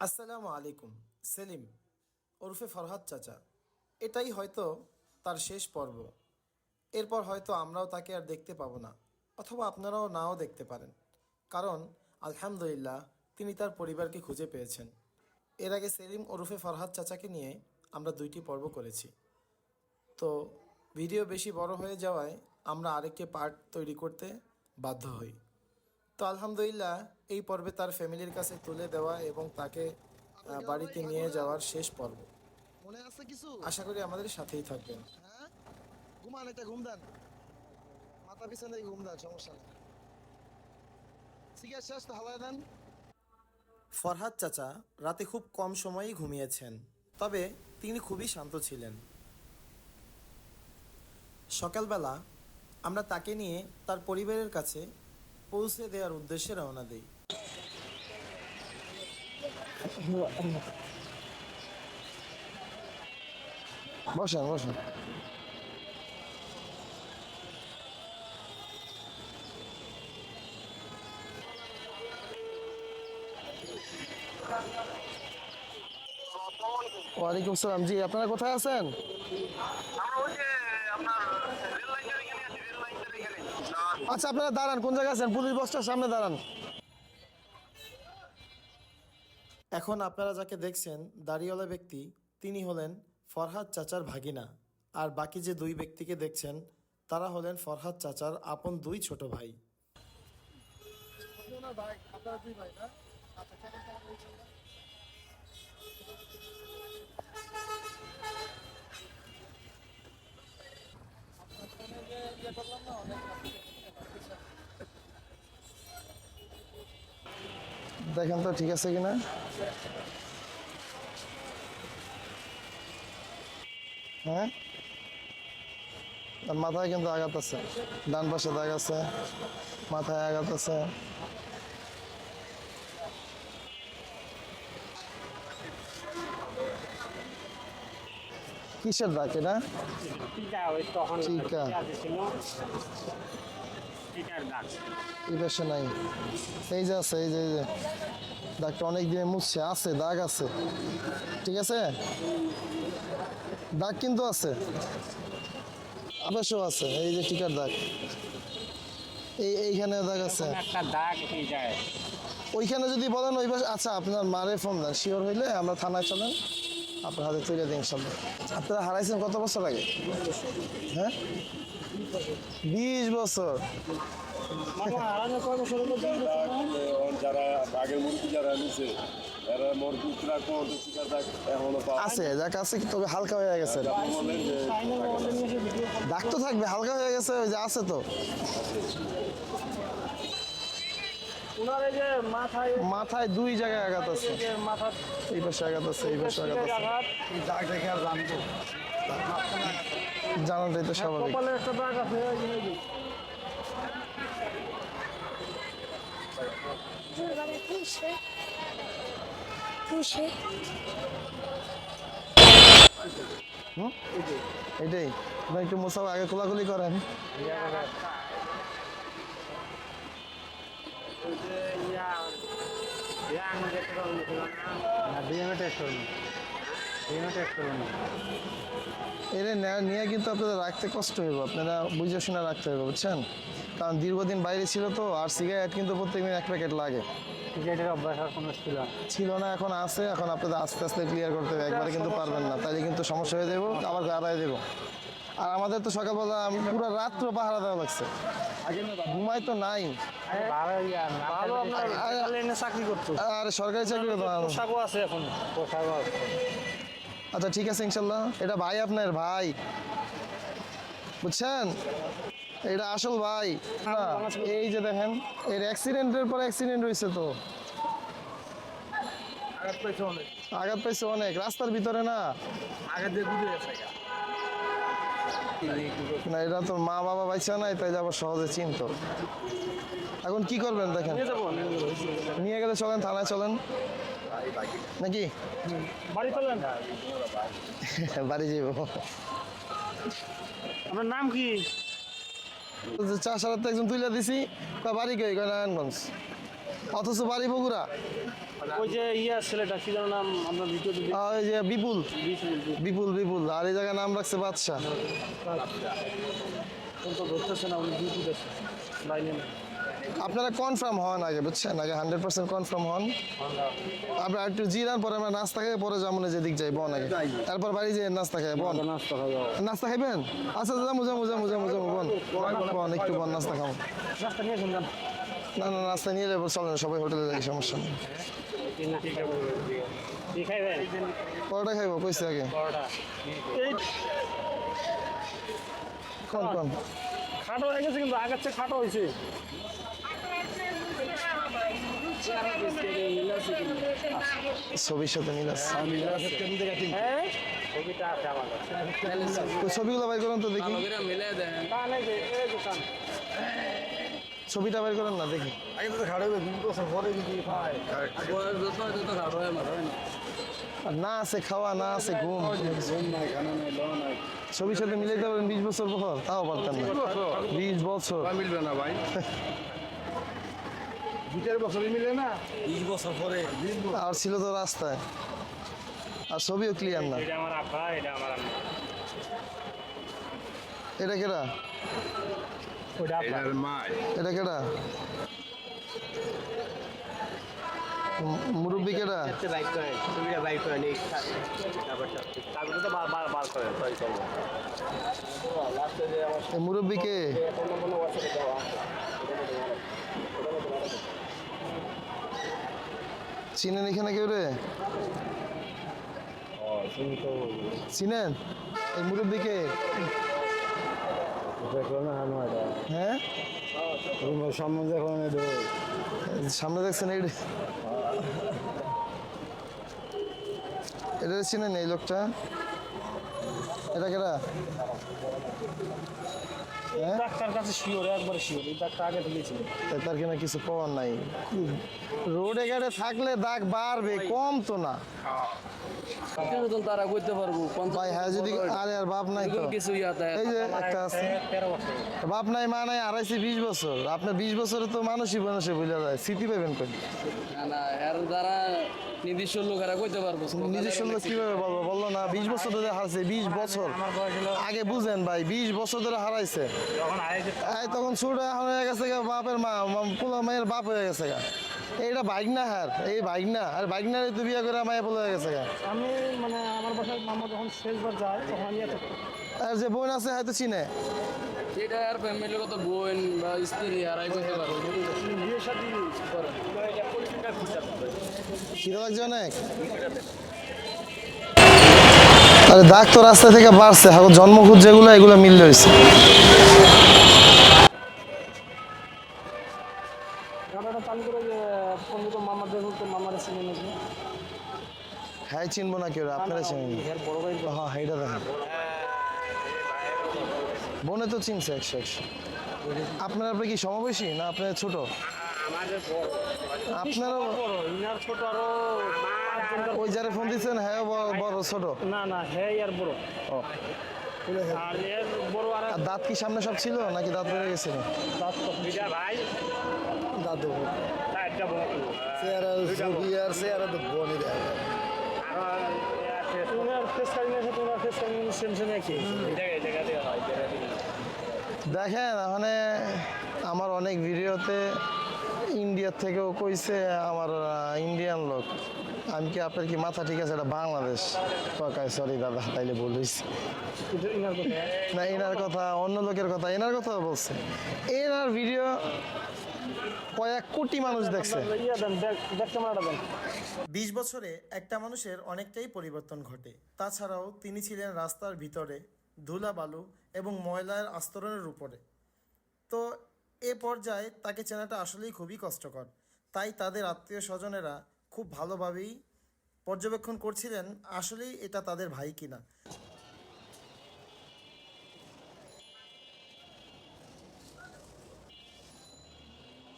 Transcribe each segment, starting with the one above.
আসসালামু আলাইকুম, সেলিম, ওরফে ফরহাদ চাচা। এটাই হয়তো তার শেষ পর্ব। এরপর হয়তো আমরাও তাকে আর দেখতে পাবো না, অথবা আপনারাও নাও দেখতে পারেন। কারণ, আলহামদুলিল্লাহ, তিনি তার পরিবারকে খুঁজে পেয়েছেন। এর আগে সেলিম, ওরফে ফরহাদ চাচাকে নিয়ে আমরা দুইটি পর্ব করেছি। তো, ভিডিও বেশি বড় হয়ে যাওয়ায় আমরা আরেকটি পার্ট তৈরি করতে বাধ্য হই। তো, আলহামদুলিল্লাহ এই পর্বে তার ফ্যামিলির কাছে তুলে দেওয়া এবং তাকে বাড়িতে নিয়ে যাওয়ার শেষ পর্ব। মনে আছে কিছু? আশা করি আমাদের সাথেই থাকবেন। হ্যাঁ? ঘুমান এটা ঘুম দেন। মাথা পিছনে ঘুম দেন সমস্যা নেই। শেষ তো দেন। ফরহাদ চাচা রাতে খুব কম সময়ই ঘুমিয়েছেন তবে তিনি খুবই শান্ত ছিলেন। সকালবেলা আমরা তাকে নিয়ে তার পরিবারের কাছে পৌঁছে দেওয়ার উদ্দেশ্যে রওনা দিই। বসেন বসেন ওয়ালাইকুম সালাম, জি, আপনারা কোথায় আছেন? আচ্ছা আপনারা দাঁড়ান, কোন জায়গায় আছেন? পুলিশ বসটার সামনে দাঁড়ান। এখন আপনারা যাকে দেখছেন, দাড়িওয়ালা ব্যক্তি, তিনি হলেন ফরহাদ চাচার ভাগিনা। আর বাকি যে দুই ব্যক্তিকে দেখছেন, তারা হলেন ফরহাদ চাচার আপন দুই ছোট ভাই। দেখেন তো ঠিক আছে কিনা? হ্যাঁ? আর মাথায় কিন্তু আঘাত আছে। ডান পাশে দাগ আছে মাথায় আঘাত আছে। কিসের দাগ এটা? টিকা এই পাশে নাই। এই যে আছে এই যে এই যে। দাগটা অনেক দিনে মুছছে আছে দাগ আছে। ঠিক আছে? দাগ কিন্তু আছে। অবশ্য আছে এই যে টিকার দাগ। এই এইখানে দাগ আছে। একটা দাগ যায়। ওইখানে যদি বলেন ওই পাশে আচ্ছা আপনার মারে ফোন দেন শিওর হইলে আমরা থানায় চলেন আপনার হাতে তুলে দিন ইনশাল্লাহ। আপনারা হারাইছেন কত বছর আগে? হ্যাঁ? বিশ বছর। যারা আগের মুরগি নিছে আছে যাক আছে তবে হালকা হয়ে গেছে। বলেন দাগ তো থাকবে হালকা হয়ে গেছে ওই যে আছে তো। মাথায় মাথায় দুই জায়গায় আঘাত আছে। এই পাশে আঘাত আছে এই পাশে আঘাত আছে। দাগ দেখে আর জানাটাই তো স্বাভাবিক। একটা দাগ আছে? এটাই। একটু মোসাও আগে খোলাখুলি করেন। ইয়া ইয়া ডিএমএ টেস্ট করুন এরে নেয়া- নিয়ে কিন্তু আপনাদের রাখতে কষ্ট হইব। আপনারা বুঝে শুনে রাখতে হবে বুঝছেন? কারণ দীর্ঘদিন বাইরে ছিল তো আর সিগারেট কিন্তু প্রত্যেকদিন এক প্যাকেট লাগে। টিকেটের অভ্যাস কোনো ছিল না। ছিল না এখন আছে। এখন আপনাদের আস্তে আস্তে ক্লিয়ার করতে হবে। একবারে কিন্তু পারবেন না। তাইলে কিন্তু সমস্যা হয়ে যাব আবার হারাই দেবো আর আমাদের তো সকালবেলা পুরো রাত্র পাহারা দেওয়া লাগছে। ঘুমাই তো নাই। চাকরি করতো। আর সরকারি চাকরি পোশাকও আছে এখন। পোশাকও আছে। আচ্ছা ঠিক আছে ইনশাল্লাহ। এটা ভাই আপনার ভাই। বুঝছেন? এটা আসল ভাই। এই যে দেখেন এর অ্যাক্সিডেন্টের পর অ্যাক্সিডেন্ট হয়েছে তো। আঘাত পাইছে অনেক। আঘাত পাইছে অনেক। রাস্তার ভিতরে না। আঘাত দিয়ে গুজে গেছে না এটা তো মা বাবা নাই তাই যাব সহজে চিনত। এখন কি করবেন দেখেন? নিয়ে গেলে চলেন থানায় চলেন। নাকি? বাড়ি চললেন বাড়ি যাইব। আপনার নাম কি? একজন তুলে দিছি বাড়ি কয় নারায়ণগঞ্জ। অথচ বাড়ি বগুড়া? ওই যে ইয়া ছেলেটা কি যেন নাম আমরা ভিডিওতে ওই যে বিপুল। বিপুল বিপুল। আর এই জায়গায় নাম রাখছে বাদশাহ। তো ধরতেছে না উনি ডিউটি দেখছে লাইনে আপনারা কনফার্ম হন আগে বুঝছেন? আগে হান্ড্রেড পার্সেন্ট কনফার্ম হন। আপনার একটু জিরান পরে আমরা নাস্তা খেয়ে পরে যেমন যেদিক যাই বন আগে। তারপর বাড়ি যেয়ে নাস্তা খাই বন। নাস্তা খাইবেন? আচ্ছা যাব যাব যাব যাব যাব বন। বন একটু বন নাস্তা খাব নাস্তা নিয়ে না না নাস্তা নিয়ে যাব চলেন সবাই হোটেলে যাই সমস্যা নেই। পরোটা খাইবো কইছে আগে। কোন কোন? খাটো হয়ে গেছে কিন্তু আগের চেয়ে খাটো হয়েছে। ছবির সাথে মিল আছে। হ্যাঁ? ছবিগুলো বাইর করুন তো দেখি। এই দোকান। ছবিটা বের করেন না দেখি। আর না আছে খাওয়া না আছে ঘুম। ছবির সাথে মিলাইতে পারেন বিশ বছর পর তাও পারতেন না। বিশ বছর। মিলবে না ভাই। বছরই মিলে না? আর ছিল তো রাস্তায়। আর ছবিও ক্লিয়ার না। এটা আমার আব্বা এটা আমার এটা কেডা এটা কেডা? মুরব্বি কেডা? বাইক করে ছবিটা বাইক করে নেই তারপরে তো বার বার বার সরি করব এই কে? চিনেন এখানে কেউ রে? চিনেন? এই মুরব্বি কে? হ্যাঁ? সামনে দেখছেন এটা এই লোকটা? এটা হ্যাঁ? ডাক্তার কাছে শিওর একবার শিওর ডাক্তার আগে থেকে ছিল তাই তার কিনা কিছু পাওয়ার নাই? রোডে ঘাটে থাকলে দাগ বাড়বে কম তো না। তারা করতে পারব? ভাই হ্যাঁ যদি আরে আর বাপ নাই তো। কিছু ইয়াতে এই যে একটা আছে। বাপ নাই মা নাই আড়াইশি বিশ বছর। আপনার বিশ বছরে তো মানুষই মানুষে বুঝা যায়। স্মৃতি পাবেন কই? না না এর দ্বারা নির্দিষ্ট লোকেরা করতে পারব। নিজস্ব লোক কীভাবে বলব? বলল না বিশ বছর ধরে হারাইছে বিশ বছর। আগে বুঝেন ভাই বিশ বছর ধরে হারাইছে। তখন ছোট এখন হয়ে গেছে গা বাপের মা মা- পোলা মায়ের বাপ হয়ে গেছে গা। এইটা বাইক না হার এই বাইক না আর বাইক না তো বিয়ে করে পোলা হয়ে গেছে আমি মানে আমার বাসায় মামা যখন শেষবার যায় তখন আমি এত আর যে বোন আছে হয়তো চিনে। এটা আর ফ্যামিলিগত বোন বা স্ত্রী হারাই করতে পারব বিয়ে শাদী করে। খিদে লাগছে অনেক? আরে দাগ তো রাস্তা থেকে বাড়ছে হাগো জন্মখুঁজ যেগুলো এগুলো মিললে হয়েছে ক্যামেরাটা চালু করে যে ফোন দিত মামার দেখুন তো মামার সিনে নাকি? হ্যাঁ চিনবো না কেউ আপনারা চিনেন। এর বড় ভাই হ্যাঁ এইটা দেখেন। বোনে তো চিনছে একশো একশো। আপনার আপনি কি সমাবেশী না আপনার ছোট? আমাদের আপনারও ছোট আরও ওই যারে ফোন দিচ্ছেন হ্যাঁ বড় ছোট। না না হ্যাঁ আর বড়। আর আর আর দাঁত কি সামনে সব ছিল নাকি দাঁত বেড়ে গেছে? দাঁত চারটা বড় আর ওনার ফেস কাটিং আছে তোমার ফেস কাটিং সেম সেম একই। জায়গায় জায়গা দেওয়া হয় দেখেন মানে আমার অনেক ভিডিওতে ইন্ডিয়ার থেকেও কইছে আমার ইন্ডিয়ান লোক আমি কি আপনার কি মাথা ঠিক আছে? এটা বাংলাদেশ। কাকায় সরি দাদা তাইলে ভুল হয়েছে না এনার কথা অন্য লোকের কথা এনার কথা বলছে। এনার ভিডিও কয়েক কোটি মানুষ দেখছে। বিশ বছরে একটা মানুষের অনেকটাই পরিবর্তন ঘটে। তাছাড়াও তিনি ছিলেন রাস্তার ভিতরে, ধুলা বালু এবং ময়লার আস্তরণের উপরে। তো এ পর্যায়ে তাকে চেনাটা আসলেই খুবই কষ্টকর। তাই তাদের আত্মীয় স্বজনেরা খুব ভালোভাবেই পর্যবেক্ষণ করছিলেন, আসলেই এটা তাদের ভাই কিনা।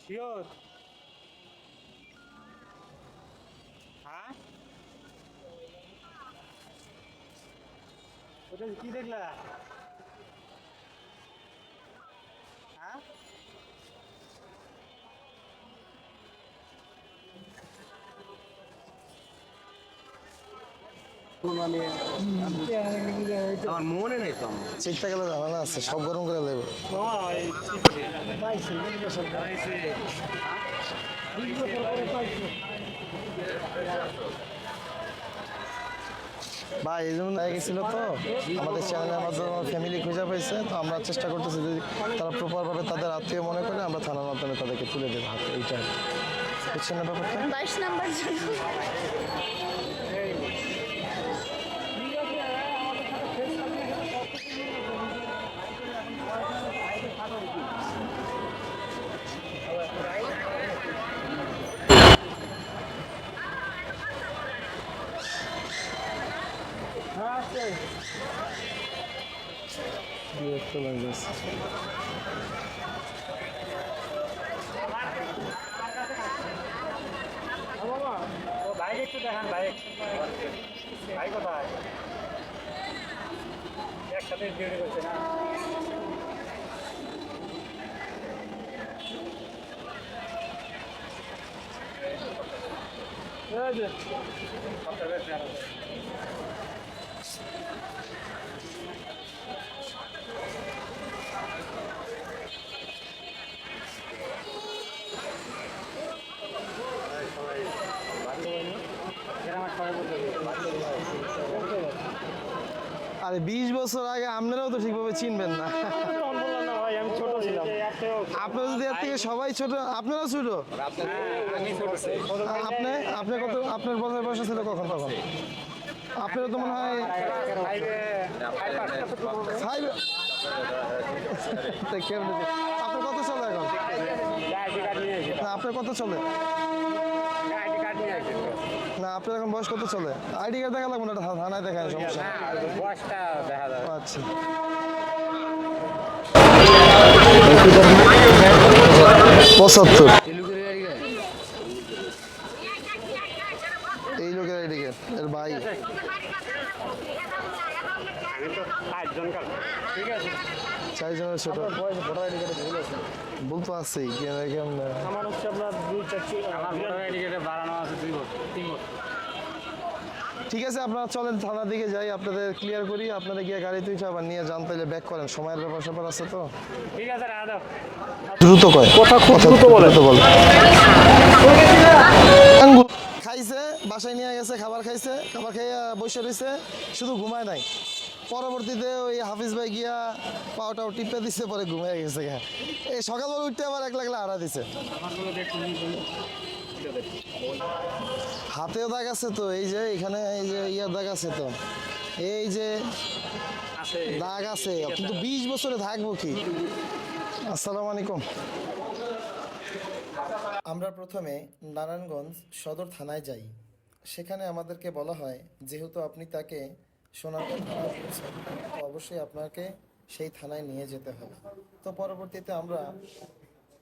শিওর হ্যাঁ ওটা কি দেখলা আমার মনে নেই তো চিকটা গেলে ঝামেলা আছে সব গরম করে দেবে। ভাই এই জন্য হয়ে গেছিল তো আমাদের চ্যানেলের মাধ্যমে আমার ফ্যামিলি খুঁজে পাইছে তো আমরা চেষ্টা করতেছি যদি তারা প্রপারভাবে তাদের আত্মীয় মনে করে আমরা থানার মাধ্যমে তাদেরকে তুলে দেবো হাতে এইটা বুঝছেন না ব্যাপারটা? বাইশ নাম্বার একটু দেখান ভাই। ভাই কোথায়? একসাথে ডিউটি করছে না? আরে বিশ বছর আগে আপনারাও তো ঠিকভাবে চিনবেন না। আপনারা যদি এর থেকে সবাই ছোট আপনারাও ছোট? আপনি আপনি কত, আপনার বছর বয়স ছিল কখন তখন? আপনারও তো মনে হয় আপনার কত চলে এখন? আপনার কত চলে আইডি কার্ড নিয়ে আসি না আপনার এখন বয়স কত চলে? আইডি কার্ড দেখা লাগবে না এটা থানায় দেখায় সমস্যা নেই। বয়সটা দেখা যাবে। আচ্ছা। পঁচাত্তর। এই লোকের আইডি কার্ড এর ভাই। আমি তো ঠিক আছে। চারজনের ছোট। বলতো আছেই কেমন আমার হচ্ছে আপনার দুই চারটি আমার ভোটার আইডি কার্ডে বাড়ানো আছে দুই বছর তিন বছর। ঠিক আছে আপনারা চলেন থানার দিকে যাই আপনাদের ক্লিয়ার করি আপনারা গিয়ে গাড়ি তুই আবার নিয়ে যান তাহলে ব্যাক করেন। সময়ের ব্যাপার স্যাপার আছে তো। ঠিক আছে দ্রুত কয়। কথা খুব দ্রুত বলে তো বলে। বাসায় নিয়ে গেছে খাবার খাইছে খাবার খাইয়া বসে রয়েছে শুধু ঘুমায় নাই। পরবর্তীতে ওই হাফিজ ভাই গিয়া পাওটাও টিপে দিছে পরে ঘুমায় গেছে। এই সকালবেলা উঠতে আবার এক লাগলে আড়া দিছে। হাতেও দাগ আছে তো এই যে এখানে এই যে ইয়ার দাগ আছে তো। এই যে দাগ আছে কিন্তু বিশ বছরে থাকব কি? আসসালামু আলাইকুম। আমরা প্রথমে নারায়ণগঞ্জ সদর থানায় যাই। সেখানে আমাদেরকে বলা হয় যেহেতু আপনি তাকে সোনারগাঁ থানায় তো অবশ্যই আপনাকে সেই থানায় নিয়ে যেতে হবে। তো পরবর্তীতে আমরা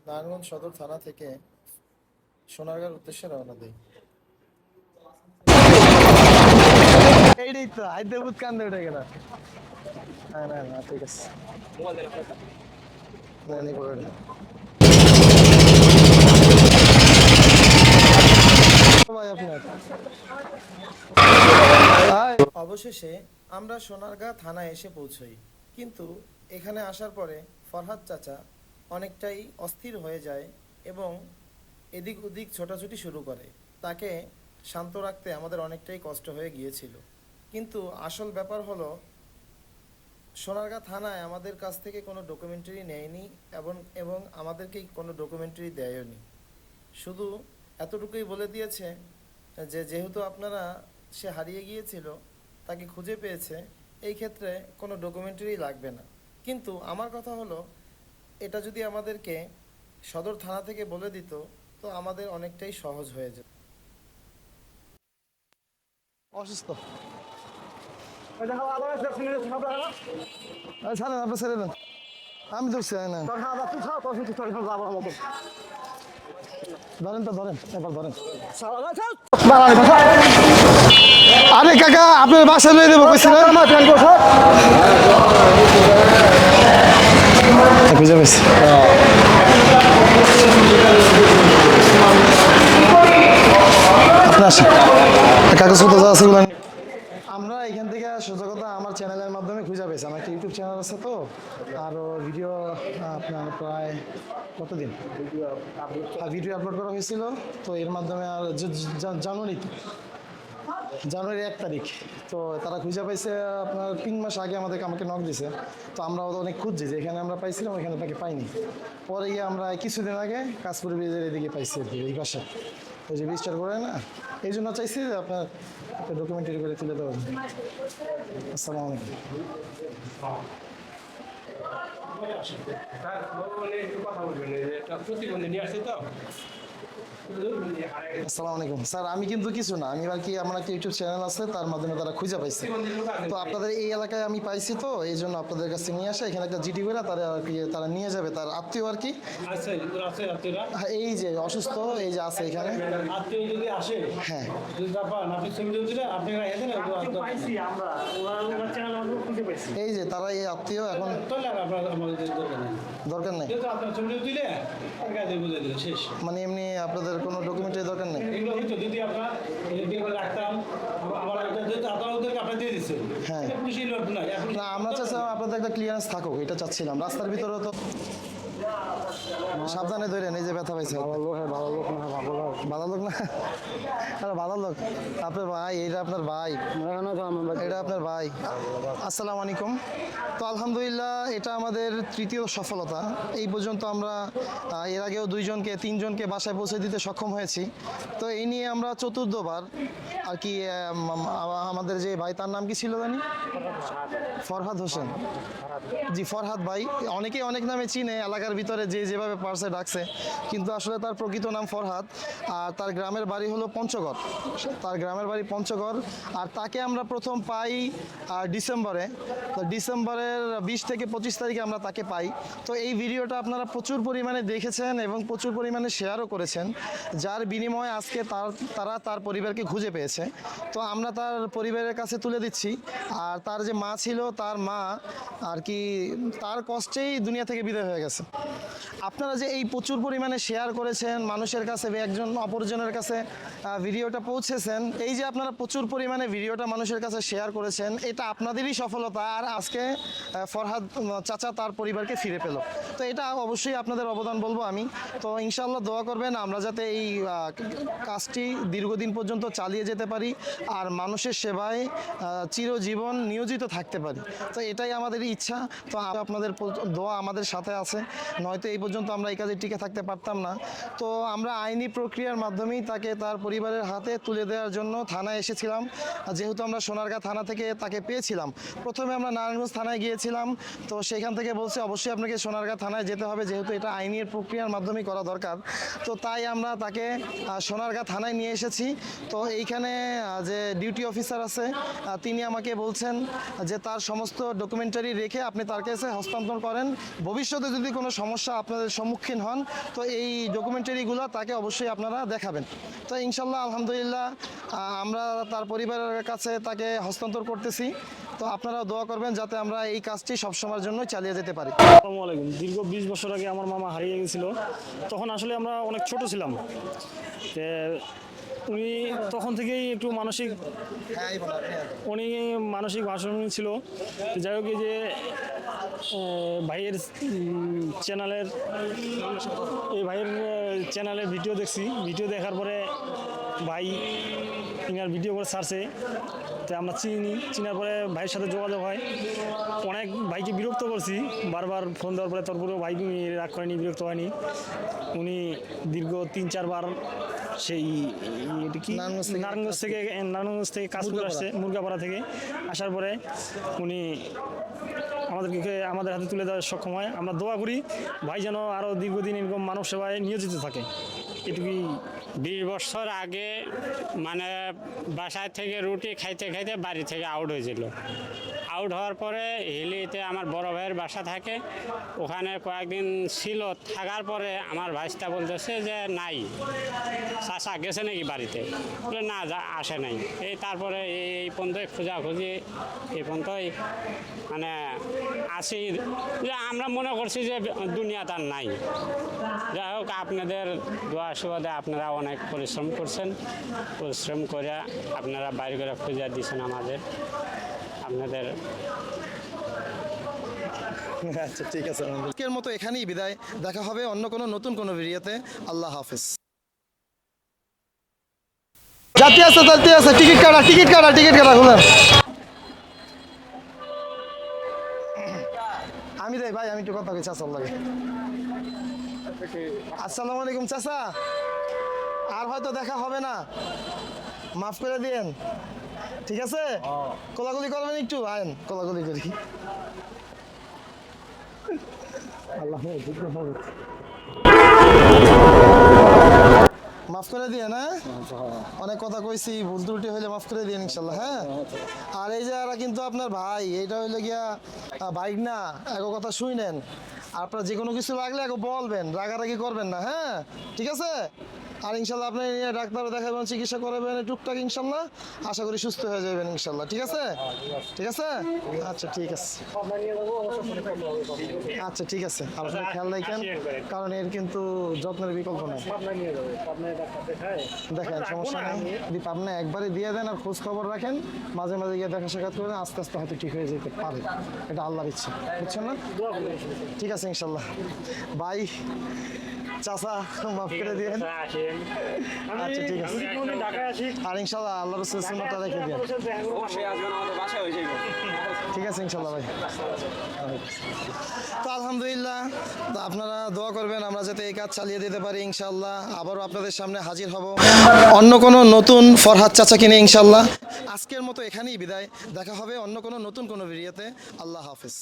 নারায়ণগঞ্জ সদর থানা থেকে সোনারগাঁর উদ্দেশ্যে রওনা দিই। এইটাই তো হাইতে বুত কান্দে উঠে গেল না না না ঠিক আছে নে। ভাই আপনার অবশেষে আমরা সোনারগাঁ থানায় এসে পৌঁছই। কিন্তু এখানে আসার পরে ফরহাদ চাচা অনেকটাই অস্থির হয়ে যায় এবং এদিক ওদিক ছোটাছুটি শুরু করে। তাকে শান্ত রাখতে আমাদের অনেকটাই কষ্ট হয়ে গিয়েছিল। কিন্তু আসল ব্যাপার হলো, সোনারগাঁ থানায় আমাদের কাছ থেকে কোনো ডকুমেন্টারি নেয়নি এবং এবং আমাদেরকে কোনো ডকুমেন্টারি দেয়নি। শুধু এতটুকুই বলে দিয়েছে যে, যেহেতু আপনারা সে হারিয়ে গিয়েছিল তাকে খুঁজে পেয়েছে এই ক্ষেত্রে কোনো ডকুমেন্টারি লাগবে না। কিন্তু আমার কথা হলো এটা যদি আমাদেরকে সদর থানা থেকে বলে দিত তো আমাদের অনেকটাই সহজ হয়ে যেত। অসুস্থ। ছাড়েন আপনি ছেড়ে দেন। আমি ধরছি না ধরেন তো ধরেন একবার ধরেন। আরে কাকা আপনার বাসা নিয়ে দেবো কইছিলেন বুঝে পেয়েছি আপনি আসেন কাগজপত্র যা আছে আমরা এখান থেকে পেয়েছে আমার চ্যানেলের মাধ্যমে খুঁজে পেয়েছি। আমার একটা ইউটিউব চ্যানেল আছে তো আরও ভিডিও আপনার প্রায় কতদিন? হ্যাঁ ভিডিও আপলোড করা হয়েছিল, তো এর মাধ্যমে আর জ- জ- জানুয়ারিতে জানুয়ারি এক তারিখ। তো তারা খুঁজে পাইছে, আপনার তিন মাস আগে আমাদেরকে আমাকে নক দিছে। তো আমরা অনেক খুঁজছি যে এখানে আমরা পাইছিলাম, ওইখানে তাকে পাইনি। পরে গিয়ে আমরা কিছুদিন আগে কাশপুর ব্রিজের এদিকে পাইছি আর কি, এই পাশে। ওই যে রেজিস্টার করে না? এই জন্য চাইছি যে আপনার একটা ডকুমেন্টারি করে তুলে দেওয়া আসসালামু আলাইকুম। কথা বলবেন প্রতিবন্ধী নিয়ে আসছে তো। আসসালামু আলাইকুম। স্যার আমি কিন্তু কিছু না। আমি আর কি আমার একটা ইউটিউব চ্যানেল আছে তার মাধ্যমে তারা খুঁজে পাইছে। তো আপনাদের এই এলাকায় আমি পাইছি তো এই জন্য আপনাদের কাছে নিয়ে আসা। এখানে একটা জিডি করে তারা আর কি তারা নিয়ে যাবে। তার আত্মীয় আর কি? আচ্ছা আছে আত্মীয়রা? হ্যাঁ, এই যে অসুস্থ এই যে আছে এখানে। আত্মীয় যদি আসে হ্যাঁ। যদি আপনি ছবি দিলে আপনি আমরা। এই যে তারা এই আত্মীয় এখন দরকার নেই। মানে এমনি আপনাদের কোনো ডকুমেন্টের দরকার নেই? হ্যাঁ। না আমরা চাচ্ছিলাম আপনাদের একটা ক্লিয়ারেন্স থাকুক এটা চাচ্ছিলাম। রাস্তার ভিতরে তো সাবধানে ধরেন এই যে ব্যথা পাইছে। ভালো লোক ভালো লোক না ভালো লোক। না? আরে ভালো লোক। আপনার ভাই এটা আপনার ভাই। এটা আপনার ভাই। আসসালামু আলাইকুম। তো আলহামদুলিল্লাহ এটা আমাদের তৃতীয় সফলতা। এই পর্যন্ত আমরা এর আগেও দুইজনকে তিনজনকে বাসায় পৌঁছে দিতে সক্ষম হয়েছি। তো এই নিয়ে আমরা চতুর্থবার আর কি আমাদের যে ভাই তার নাম কি ছিল জানি? ফরহাদ হোসেন। জি ফরহাদ ভাই। অনেকেই অনেক নামে চিনে এলাকার ভিতরে যে যেভাবে পারছে ডাকছে, কিন্তু আসলে তার প্রকৃত নাম ফরহাদ, আর তার গ্রামের বাড়ি হলো পঞ্চগড়। তার গ্রামের বাড়ি পঞ্চগড়, আর তাকে আমরা প্রথম পাই ডিসেম্বরে। তো ডিসেম্বরের বিশ থেকে পঁচিশ তারিখে আমরা তাকে পাই। তো এই ভিডিওটা আপনারা প্রচুর পরিমাণে দেখেছেন এবং প্রচুর পরিমাণে শেয়ারও করেছেন, যার বিনিময়ে আজকে তার, তারা তার পরিবারকে খুঁজে পেয়েছে। তো আমরা তার পরিবারের কাছে তুলে দিচ্ছি, আর তার যে মা ছিল, তার মা আর কি, তার কষ্টেই দুনিয়া থেকে বিদায় হয়ে গেছে। আপনারা যে এই প্রচুর পরিমাণে শেয়ার করেছেন, মানুষের কাছে একজন অপরজনের কাছে ভিডিওটা পৌঁছেছেন, এই যে আপনারা প্রচুর পরিমাণে ভিডিওটা মানুষের কাছে শেয়ার করেছেন, এটা আপনাদেরই সফলতা আর আজকে ফরহাদ চাচা তার পরিবারকে ফিরে পেল। তো এটা অবশ্যই আপনাদের অবদান বলব আমি। তো ইনশাল্লাহ দোয়া করবেন, আমরা যাতে এই কাজটি দীর্ঘদিন পর্যন্ত চালিয়ে যেতে পারি আর মানুষের সেবায় চিরজীবন নিয়োজিত থাকতে পারি। তো এটাই আমাদের ইচ্ছা। তো আপনাদের দোয়া আমাদের সাথে আছে। নয়তো এই পর্যন্ত আমরা এই কাজে টিকে থাকতে পারতাম না। তো আমরা আইনি প্রক্রিয়ার মাধ্যমেই তাকে তার পরিবারের হাতে তুলে দেওয়ার জন্য থানায় এসেছিলাম। যেহেতু আমরা সোনারগাঁ থানা থেকে তাকে পেয়েছিলাম, প্রথমে আমরা নারায়ণগঞ্জ থানায় গিয়েছিলাম। তো সেখান থেকে বলছে, অবশ্যই আপনাকে সোনারগাঁ থানায় যেতে হবে, যেহেতু এটা আইনের প্রক্রিয়ার মাধ্যমেই করা দরকার। তো তাই আমরা তাকে সোনারগাঁ থানায় নিয়ে এসেছি। তো এইখানে যে ডিউটি অফিসার আছে তিনি আমাকে বলছেন যে তার সমস্ত ডকুমেন্টারি রেখে আপনি তার কাছে হস্তান্তর করেন। ভবিষ্যতে যদি কোনো সমস্যা আপনাদের সম্মুখীন হন, তো এই ডকুমেন্টারিগুলো তাকে অবশ্যই আপনারা দেখাবেন। তো ইনশাল্লাহ, আলহামদুলিল্লাহ আমরা তার পরিবারের কাছে তাকে হস্তান্তর করতেছি। তো আপনারা দোয়া করবেন যাতে আমরা এই কাজটি সবসময়ের জন্য চালিয়ে যেতে পারি। আসসালামু আলাইকুম। দীর্ঘ বিশ বছর আগে আমার মামা হারিয়ে গেছিল। তখন আসলে আমরা অনেক ছোট ছিলাম। উনি তখন থেকেই একটু মানসিক উনি মানসিক ভাষণ ছিল। যাই হোক যে ভাইয়ের চ্যানেলের এই ভাইয়ের চ্যানেলের ভিডিও দেখছি। ভিডিও দেখার পরে ভাই ইনার ভিডিও করে ছাড়ছে। তো আমরা চিনি চিনার পরে ভাইয়ের সাথে যোগাযোগ হয়। অনেক ভাইকে বিরক্ত করছি। বারবার ফোন দেওয়ার পরে তারপরেও ভাই রাগ করেনি বিরক্ত হয়নি। উনি দীর্ঘ তিন চারবার সেই কি? নারায়ণগঞ্জ থেকে- নারায়ণগঞ্জ থেকে কাশপুর মুরগাপাড়া। আসছে মুরগাপাড়া। থেকে। আসার পরে উনি আমাদেরকে আমাদের হাতে তুলে দেওয়ার সক্ষম হয়। আমরা দোয়া করি ভাই যেন আরও দীর্ঘদিন এরকম মানব সেবায় নিয়োজিত থাকে। এটুকুই বিশ বছর আগে মানে বাসায় থেকে রুটি খাইতে খাইতে বাড়ি থেকে আউট হয়েছিল। আউট হওয়ার পরে হিলিতে আমার বড় ভাইয়ের বাসা থাকে। ওখানে কয়েকদিন ছিল, থাকার পরে আমার ভাইসটা বলতেছে যে নাই চাষা গেছে নাকি বাড়িতে? বলে না, যা, আসে নাই। এই তারপরে এই পর্যন্তই খোঁজাখুঁজি, এই পর্যন্তই মানে আসি যে আমরা মনে করছি যে দুনিয়া তার নাই। যাই হোক, আপনাদের দোয়া সুবাদে আপনারা অনেক পরিশ্রম করছেন। পরিশ্রম করে আপনারা বাইরে করে খুঁজে দিয়েছেন আমাদের। আপনাদের আচ্ছা ঠিক আছে আজকের মতো এখানেই বিদায়। দেখা হবে অন্য কোনো নতুন কোনো ভিডিওতে। আল্লাহ হাফিজ। যাতে আছে যাতে আছে, টিকিট কাটা টিকিট কাটা টিকিট কাটা খুলেন আমি দেই, ভাই, আমি একটু কথা কই চাচার লাগে। আসসালামু আলাইকুম, চাচা। আর হয়তো দেখা হবে না। মাফ করে দিয়েন। ঠিক আছে? কোলাগুলি করবেন একটু? আয়েন কোলাগুলি করি। আল্লাহ মাফ করে দিয়ে না অনেক কথা কইছি ভুল ত্রুটি হইলে মাফ করে দিয়ে ইনশাল্লাহ হ্যাঁ? আর এই যে এরা কিন্তু আপনার ভাই এটা হইলে গিয়া বাইক না এক কথা শুইনেন আপনার যে কোনো কিছু লাগলে এক বলবেন রাগারাগি করবেন না হ্যাঁ? ঠিক আছে? আর ইনশাল্লাহ আপনি ডাক্তার দেখাবেন, চিকিৎসা করাবেন টুকটাক ইনশাল্লাহ আশা করি সুস্থ হয়ে যাবেন ইনশাল্লাহ। ঠিক আছে? ঠিক আছে? আচ্ছা ঠিক আছে। আচ্ছা ঠিক আছে। আপনার খেয়াল রাখেন, কারণ এর কিন্তু যত্নের বিকল্প নেই। দেখেন, সমস্যা নেই। যদি পাবনা একবারে দিয়ে দেন আর খোঁজ খবর রাখেন, মাঝে মাঝে গিয়ে দেখা সাক্ষাৎ করেন, আস্তে আস্তে হয়তো ঠিক হয়ে যেতে পারে। এটা আল্লাহর ইচ্ছা। বুঝছেন না? ঠিক আছে, ইনশাল্লাহ। বাই চাচা মাফ করে দিয়ে আচ্ছা ঠিক আছে। আর ইনশাল্লাহ আল্লাহ রসুল সুন্নতটা রেখে দিয়ে ঠিক আছে ইনশাল্লাহ ভাই। তো আলহামদুলিল্লাহ তো আপনারা দোয়া করবেন আমরা যাতে এই কাজ চালিয়ে দিতে পারি ইনশাল্লাহ। আবারও আপনাদের সামনে হাজির হব। অন্য কোনো নতুন ফরহাদ চাচা কিনে ইনশাল্লাহ। আজকের মতো এখানেই বিদায়। দেখা হবে অন্য কোনো নতুন কোনো ভিডিওতে। আল্লাহ হাফিজ।